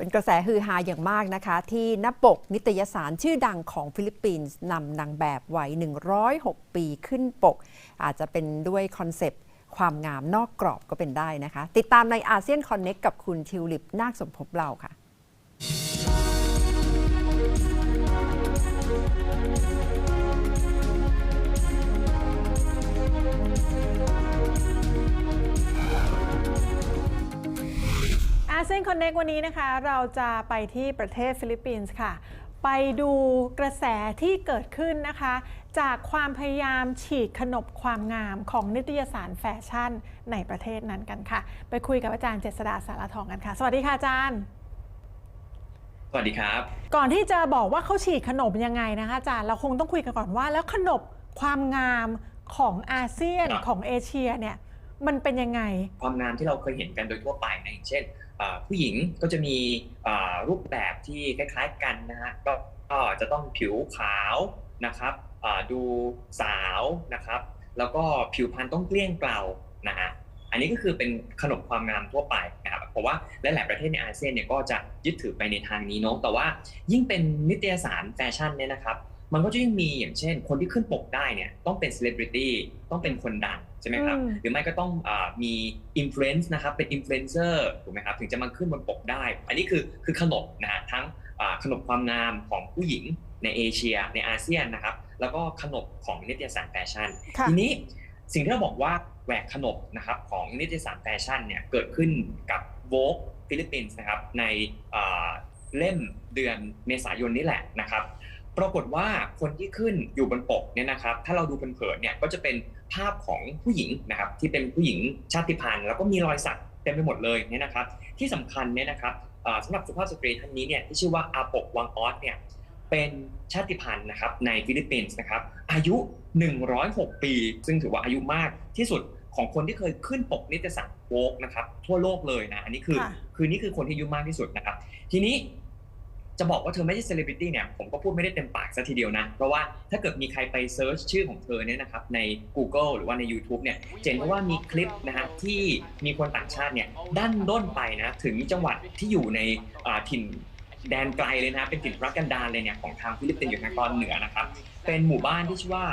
เป็นกระแสฮือฮาอย่างมากนะคะ ที่หน้าปกนิตยสารชื่อดังของฟิลิปปินส์นำนางแบบวัย 106 ปีขึ้นปก อาจจะเป็นด้วยคอนเซปต์ความงามนอกกรอบก็เป็นได้นะคะ ติดตามในอาเซียนคอนเน็กกับคุณทิวลิปนาคสมภพเราค่ะ คอนเน็กวันนี้นะคะ เราจะไปที่ประเทศฟิลิปปินส์ค่ะ ไปดูกระแสที่เกิดขึ้นนะคะ จากความพยายามฉีกขนบความงามของนิตยสารแฟชั่นในประเทศนั้นกันค่ะ ไปคุยกับอาจารย์เจษดาสารทองกันค่ะ สวัสดีค่ะอาจารย์ สวัสดีครับ ก่อนที่จะบอกว่าเขาฉีกขนบยังไงนะคะอาจารย์เราคงต้องคุยกันก่อนว่า แล้วขนบความงามของอาเซียนครับของเอเชียเนี่ยมันเป็นยังไง ความงามที่เราเคยเห็นกันโดยทั่วไปนะอย่างเช่นอ่า ผู้หญิงก็จะมีรูปแบบที่คล้ายๆกันนะฮะก็จะต้องผิวขาวนะครับดูสาวนะครับแล้วก็ผิวพรรณต้องเกลี้ยงเกลานะฮะอันนี้ก็คือเป็นขนบความงามทั่วไปนะครับเพราะว่าหลาย ๆ ประเทศในอาเซียนเนี่ยก็จะยึดถือไปในทางนี้เนาะแต่ว่ายิ่งเป็นนิตยสารแฟชั่นเนี่ยนะครับ มันก็จะยิ่งมีอย่างเช่น คนที่ขึ้นปกได้เนี่ยต้องเป็นเซเลบริตี้ต้องเป็นคนดัง ใช่ไหมครับอืมหรือไม่ก็ต้องอามีอิ f ฟ u เ n นซ์นะครับเป็นอิ f ฟ u เ n นเซอร์ถูกไหมครับถึงจะมาขึ้นบนปกได้ อันนี้คือคือขนบนะฮะทั้งอ่าขนบความงามของผู้หญิงในเอเชียในอาเซียนนะครับ แล้วก็ขนบของนิตยสารแฟชั่นค่ะทีนี้สิ่งที่เราบอกว่าแหวกขนบนะครับของนิตยสารแฟชั่นเนี่ยเกิดขึ้นกับ Vogue ฟิลิปปินส์นะครับในอ่าเล่มเดือนเมษายนนี่แหละนะครับ ปรากฏว่าคนที่ขึ้นอยู่บนปกเนี่ยนะครับ ถ้าเราดูเผินๆเนี่ยก็จะเป็นภาพของผู้หญิงนะครับ ที่เป็นผู้หญิงชาติพันธุ์แล้วก็มีรอยสักเต็มไปหมดเลยเนี่ยนะครับ ที่สำคัญเนี่ยนะครับอ่าสำหรับสุภาพสตรีท่านนี้เนี่ยที่ชื่อว่าอาปกวังออสเนี่ยเป็นชาติพันธุ์นะครับในฟิลิปปินส์นะครับอายุ 106 ปี ซึ่งถือว่าอายุมากที่สุดของคนที่เคยขึ้นปกนิตยสารโวกนะครับทั่วโลกเลยนะอันนี้คือค่ะคือนี่คือคนที่อายุมากที่สุดนะครับ ทีนี้ จะบอกว่าเธอไม่ใช่เซเลบริตี้เนี่ยผมก็พูดไม่ได้เต็มปากซะทีเดียวนะ เพราะว่าถ้าเกิดมีใครไปเซิร์ชชื่อของเธอเนี่ยนะครับใน Google หรือว่าใน YouTube เนี่ยจะเห็นว่ามีคลิปนะฮะที่มีคนต่างชาติเนี่ยดันด้นไปนะถึงจังหวัดที่อยู่ในอ่าถิ่นแดนไกลเลยนะเป็นถิ่นพระกันดารเลยเนี่ยของทางฟิลิปปินส์อยู่ทางตอนเหนือนะครับเป็นหมู่บ้านที่ชื่อว่า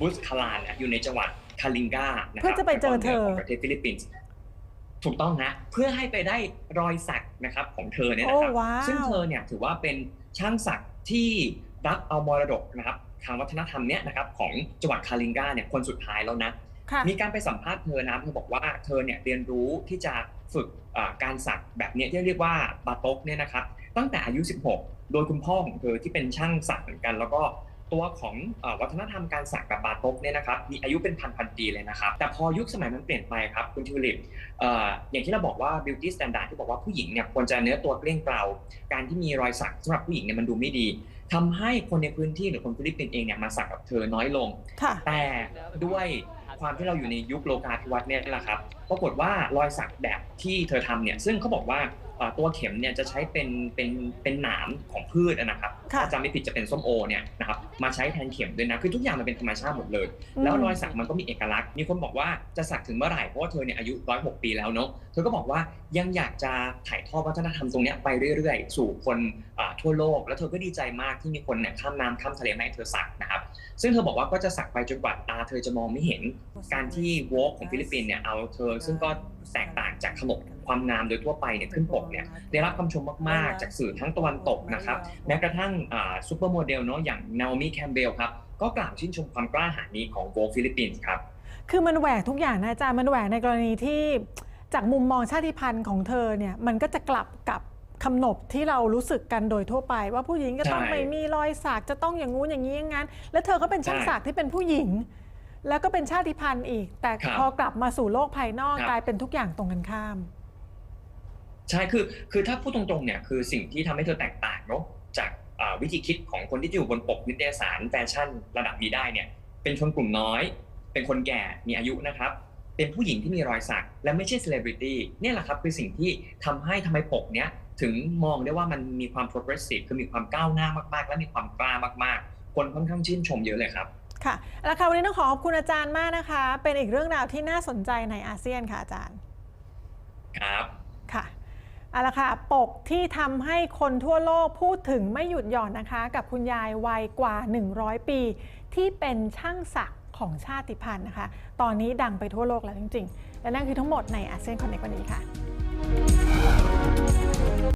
บุสคาลานอยู่ในจังหวัดคาลิงกานะครัเพื่อจะไปเจอเธอทางตนหนืของประเทศฟิลิปปินส์ ถูกต้องฮะเพื่อให้ไปได้รอยสักนะครับของเธอเนี่ยนะครับโอ้ว้าว ซึ่งเธอเนี่ยถือว่าเป็นช่างสักที่รับเอามรดกนะครับทางวัฒนธรรมเนี่ยนะครับของจังหวัดคาลิงกาเนี่ยคนสุดท้ายแล้วนะ ค่ะ มีการไปสัมภาษณ์เธอนะเธอบอกว่าเธอเนี่ยเรียนรู้ที่จะฝึกอ่าการสักแบบเนี้ยที่เรียกว่าบาโต๊กเนี่ยนะครับตั้งแต่อายุ 16 โดยคุณพ่อของเธอที่เป็นช่างสักเหมือนกัน แล้วก็ ตัวของเออวัฒนธรรมการสักแบบบาโต๊กเนี่ยนะครับมีอายุเป็นพันพันๆปีเลยนะครับแต่พอยุคสมัยมันเปลี่ยนไปครับคุณทิวลิปเอ่ออย่างที่เราบอกว่า beauty standard ที่บอกว่าผู้หญิงเนี่ยควรจะเนื้อตัวเกลี้ยงเกลาการที่มีรอยสักสำหรับผู้หญิงเนี่ยมันดูไม่ดีทำให้คนในพื้นที่หรือคนฟิลิปปินส์เองเนี่ยมาสักกับเธอน้อยลงค่ะแต่ด้วยความที่เราอยู่ในยุคโลกาภิวัตน์เนี่ยแหละครับปรากฏว่ารอยสักแบบที่เธอทำเนี่ยซึ่งเขาบอกว่าเอ่อตัวเข็มเนี่ยจะใช้เป็นเป็นเป็นหนามของพืชนะครับค่ะ ถ้าจำไม่ผิดจะเป็นส้มโอเนี่ยนะครับมาใช้แทนเข็มด้วยนะคือทุกอย่างมันเป็นธรรมชาติหมดเลยอืมแล้วรอยสักมันก็มีเอกลักษณ์มีคนบอกว่าจะสักถึงเมื่อไหร่เพราะว่าเธอเนี่ยอายุ106ปีแล้วเนาะเธอก็บอกว่ายังอยากจะถ่ายทอดวัฒนธรรมตรงเนี้ยไปเรื่อยๆ สู่คนอ่าทั่วโลก แล้วเธอก็ดีใจมากที่มีคนเนี่ยข้ามน้ำข้ามทะเลมาให้เธอสักนะครับซึ่งเธอบอกว่าก็จะสักไปจนกว่าตาเธอจะมองไม่เห็นการที่วอล์กของฟิลิปปินส์เนี่ยเอาเธอ ซึ่งก็แตกต่างจากขนบความงามโดยทั่วไปเนี่ยขึ้นปกเนี่ยได้รับคำชมมากๆ จากสื่อทั้งตะวันตกนะครับแม้กระทั่งซูเปอร์โมเดลเนาะอย่างนาโอมิแคมเบลครับก็กล่าวชื่นชมความกล้าหาญนี้ของโวฟิลิปปินส์ครับ คือมันแหวกทุกอย่างนะอาจารย์มันแหวกในกรณีที่จากมุมมองชาติพันธุ์ของเธอเนี่ยมันก็จะกลับกับคำนบที่เรารู้สึกกันโดยทั่วไป ว่าผู้หญิงจะต้องใช่ไม่มีรอยสักจะต้องอย่างงู้นอย่างนี้อย่างนั้น แล้วเธอก็เป็นช่างใช่สักที่เป็นผู้หญิง แล้วก็เป็นชาติพันธุ์อีก แต่ครับพอกลับมาสู่โลกภายนอกครับกลายเป็นทุกอย่างตรงกันข้าม ใช่คือคือถ้าพูดตรงๆเนี่ยคือสิ่งที่ทำให้เธอแตกต่างเนาะจากอ่า วิธีคิดของคนที่อยู่บนปกนิตยสารแฟชั่นระดับนี้ได้เนี่ยเป็นชนกลุ่มน้อย เป็นคนแก่มีอายุนะครับ เป็นผู้หญิงที่มีรอยสัก และไม่ใช่เซเลบริตี้เนี่ยแหละครับคือสิ่งที่ทำให้ทำไมปกเนี้ยถึงมองได้ว่ามันมีความ progressive คือมีความก้าวหน้ามากๆ และมีความกล้ามากๆ คนค่อนข้างชื่นชมเยอะเลยครับค่ะแล้วค่ะวันนี้ต้องขอขอบคุณอาจารย์มากนะคะ เป็นอีกเรื่องราวที่น่าสนใจในอาเซียนค่ะอาจารย์ ครับค่ะ เอาละค่ะ ปกที่ทำให้คนทั่วโลกพูดถึงไม่หยุดหย่อนนะคะ กับคุณยายวัยกว่า 100 ปี ที่เป็นช่างศักดิ์ของชาติพันธุ์นะคะ ตอนนี้ดังไปทั่วโลกแล้วจริง ๆ และนั่นคือทั้งหมดในอาเซียนคอนเนควันนี้ค่ะ